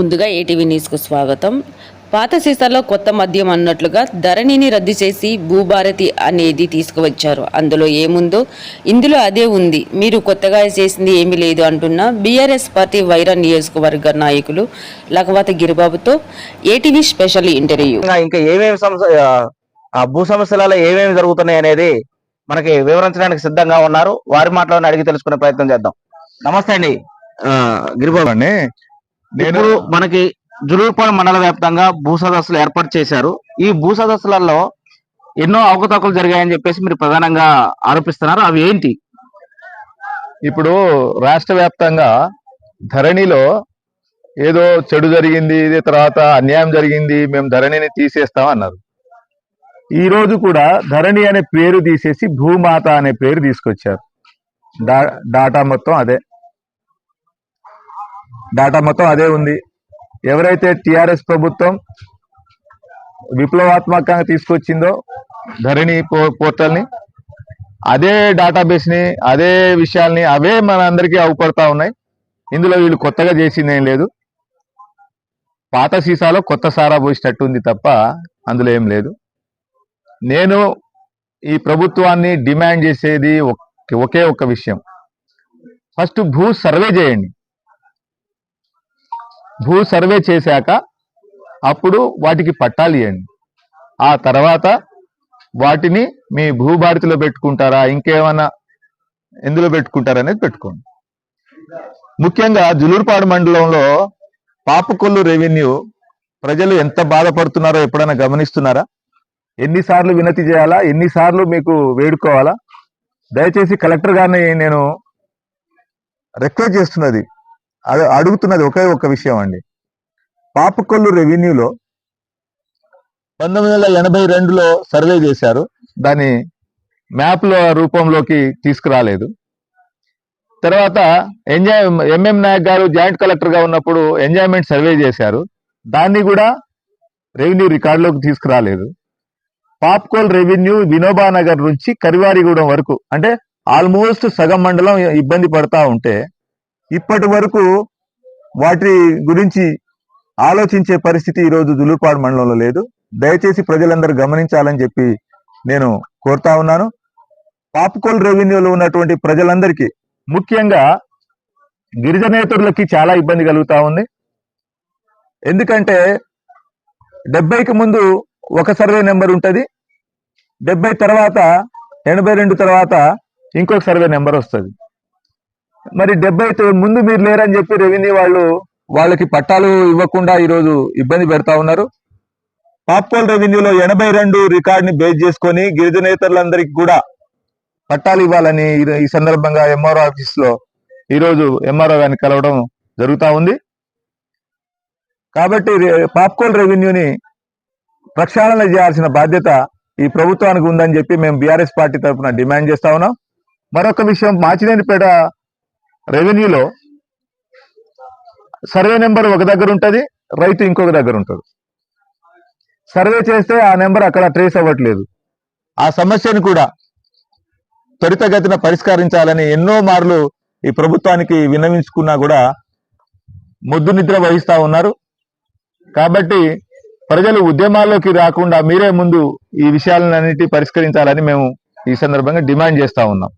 ముందుగా ఏటీవీ న్యూస్కు స్వాగతం. పాత సీసాలో కొత్త మద్యం అన్నట్లుగా ధరణిని రద్దు చేసి భూభారతి అనేది తీసుకువచ్చారు. అందులో ఏముందో ఇందులో అదే ఉంది. మీరు కొత్తగా చేసింది ఏమీ లేదు అంటున్న బీఆర్ఎస్ పార్టీ వైరా నియోజకవర్గ నాయకులు లకవాత గిరిబాబుతో ఏటీవీ స్పెషల్ ఇంటర్వ్యూ. ఇంకా ఏమేమి సమస్య భూ సమస్యలలో ఏమేమి జరుగుతున్నాయి అనేది మనకి వివరించడానికి సిద్ధంగా ఉన్నారు. వారి మాటలను అడిగి తెలుసుకునే ప్రయత్నం చేద్దాం. నమస్తే అండి. గిరిబాబు అండి. నేను మనకి జులూరుపాడు మండల వ్యాప్తంగా భూ సదస్సులు ఏర్పాటు చేశారు. ఈ భూ సదస్సులలో ఎన్నో అవకతవకలు జరిగాయని చెప్పేసి మీరు ప్రధానంగా ఆరోపిస్తున్నారు. అవి ఏంటి? ఇప్పుడు రాష్ట్ర వ్యాప్తంగా ధరణిలో ఏదో చెడు జరిగింది ఇది తర్వాత అన్యాయం జరిగింది మేము ధరణిని తీసేస్తాం అన్నారు ఈ రోజు కూడా ధరణి అనే పేరు తీసేసి భూమాత అనే పేరు తీసుకొచ్చారు. డా డాటా మొత్తం అదే. డాటా మొత్తం అదే ఉంది. ఎవరైతే టిఆర్ఎస్ ప్రభుత్వం విప్లవాత్మకంగా తీసుకొచ్చిందో ధరణి పో- పోర్టల్ని అదే డేటాబేస్ని అదే విషయాల్ని అవే మన అందరికీ అవపడతా ఉన్నాయి. ఇందులో వీళ్ళు కొత్తగా చేసింది ఏం లేదు. పాత సీసాలో కొత్త సారా పోసినట్టు ఉంది తప్ప అందులో ఏం లేదు. నేను ఈ ప్రభుత్వాన్ని డిమాండ్ చేసేది ఒకే ఒక్క విషయం. ఫస్ట్ భూ సర్వే చేయండి. భూ సర్వే చేశాక అప్పుడు వాటికి పట్టాలు ఇవ్వండి ఆ తర్వాత వాటిని మీ భూభారతిలో పెట్టుకుంటారా ఇంకేమైనా ఎందులో పెట్టుకుంటారా అనేది పెట్టుకోండి. ముఖ్యంగా జులూరుపాడు మండలంలో పాపకొల్లు రెవెన్యూ ప్రజలు ఎంత బాధపడుతున్నారో ఎప్పుడైనా గమనిస్తున్నారా? ఎన్నిసార్లు వినతి చేయాలా? ఎన్నిసార్లు మీకు వేడుకోవాలా? దయచేసి కలెక్టర్ గారిని నేను రిక్వెస్ట్ చేస్తున్నది అడుగుతున్నది ఒకే ఒక్క విషయం అండి. పాపకొల్లు రెవెన్యూలో పంతొమ్మిది వందల ఎనభై రెండులో సర్వే చేశారు. దాన్ని మ్యాప్ల రూపంలోకి తీసుకురాలేదు. తర్వాత ఎంజాయ్ ఎంఎం నాయక్ గారు జాయింట్ కలెక్టర్గా ఉన్నప్పుడు ఎంజాయ్మెంట్ సర్వే చేశారు. దాన్ని కూడా రెవెన్యూ రికార్డులోకి తీసుకురాలేదు. పాప్కోల్ రెవెన్యూ వినోబా నగర్ నుంచి కరివారిగూడెం వరకు అంటే ఆల్మోస్ట్ సగం మండలం ఇబ్బంది పడతా ఉంటే ఇప్పటి వరకు వాటి గురించి ఆలోచించే పరిస్థితి ఈరోజు దులుపాడు మండలంలో లేదు. దయచేసి ప్రజలందరూ గమనించాలని చెప్పి నేను కోరుతా ఉన్నాను. పాప్కోల్ రెవెన్యూలో ఉన్నటువంటి ప్రజలందరికీ ముఖ్యంగా గిరిజనేతరులకి చాలా ఇబ్బంది కలుగుతా ఉంది. ఎందుకంటే డెబ్బైకి ముందు ఒక సర్వే నెంబర్ ఉంటుంది. డెబ్బై తర్వాత ఎనభై రెండు తర్వాత ఇంకొక సర్వే నెంబర్ వస్తుంది. మరి డెబ్బై ముందు మీరు లేరని చెప్పి రెవెన్యూ వాళ్ళు వాళ్ళకి పట్టాలు ఇవ్వకుండా ఈరోజు ఇబ్బంది పెడతా ఉన్నారు. పాప్కోల్ రెవెన్యూలో ఎనభై రెండు రికార్డ్ని బేస్ చేసుకొని గిరిజనేతరులందరికీ కూడా పట్టాలు ఇవ్వాలని ఈ- సందర్భంగా ఎంఆర్ఓ ఆఫీస్లో ఈరోజు ఎంఆర్ఓ గారిని కలవడం జరుగుతా ఉంది. కాబట్టి పాప్కోల్ రెవెన్యూని ప్రక్షాళన చేయాల్సిన బాధ్యత ఈ ప్రభుత్వానికి ఉందని చెప్పి మేము బీఆర్ఎస్ పార్టీ తరఫున డిమాండ్ చేస్తా ఉన్నాం. మరొక విషయం మాచినేనిపేట రెవెన్యూలో సర్వే నెంబర్ ఒక దగ్గర ఉంటుంది రైతు ఇంకొక దగ్గర ఉంటుంది. సర్వే చేస్తే ఆ నెంబర్ అక్కడ ట్రేస్ అవ్వట్లేదు. ఆ సమస్యను కూడా త్వరితగతిన పరిష్కరించాలని ఎన్నో మార్లు ఈ ప్రభుత్వానికి విన్నవించుకున్నా కూడా ముద్దు నిద్ర వహిస్తా ఉన్నారు. కాబట్టి ప్రజలు ఉద్యమాల్లోకి రాకుండా మీరే ముందు ఈ విషయాలన్నిటి పరిష్కరించాలని మేము ఈ సందర్భంగా డిమాండ్ చేస్తా ఉన్నాం.